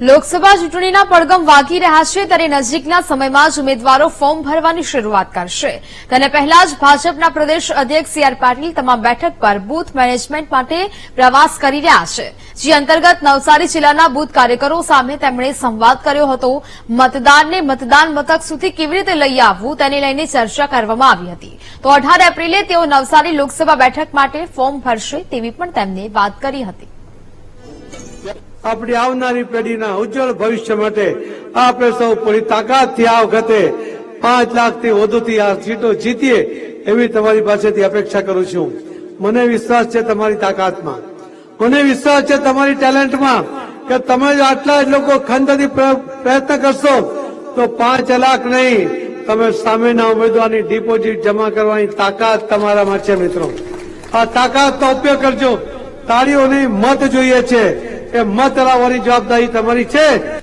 લોકસભા ચૂંટણીના પડગમ વાગી રહ્યા છે ત્યારે નજીકના સમયમાં જ ઉમેદવારો ફોર્મ ભરવાની શરૂઆત કરશે. તેને પહેલા જ ભાજપના પ્રદેશ અધ્યક્ષ સી પાટીલ તમામ બેઠક પર બૂથ મેનેજમેન્ટ માટે પ્રવાસ કરી રહ્યા છે. જે અંતર્ગત નવસારી જિલ્લાના બૂથ કાર્યકરો સામે તેમણે સંવાદ કર્યો હતો. મતદારને મતદાન મથક સુધી કેવી રીતે લઈ આવવું તેને લઈને ચર્ચા કરવામાં આવી હતી. તો અઢાર એપ્રિલે તેઓ નવસારી લોકસભા બેઠક માટે ફોર્મ ભરશે તેવી પણ તેમને વાત કરી હતી. આપણી આવનારી પેઢીના ઉજ્જવળ ભવિષ્ય માટે આપણે સૌ પૂરી તાકાતથી આ વખતે પાંચ લાખથી વધુથી આ સીટો જીતીએ એવી તમારી પાસેથી અપેક્ષા કરું છું. મને વિશ્વાસ છે તમારી તાકાતમાં. મને વિશ્વાસ છે તમારી ટેલેન્ટમાં કે તમે જો આટલા જ લોકો ખંડથી પ્રયત્ન કરશો તો પાંચ લાખ નહીં, તમે સામેના ઉમેદવારની ડિપોઝિટ જમા કરવાની તાકાત તમારામાં છે મિત્રો. આ તાકાતનો ઉપયોગ કરજો. તાળીઓની મત જોઈએ છે. એ મત લાવવાની જવાબદારી તમારી છે.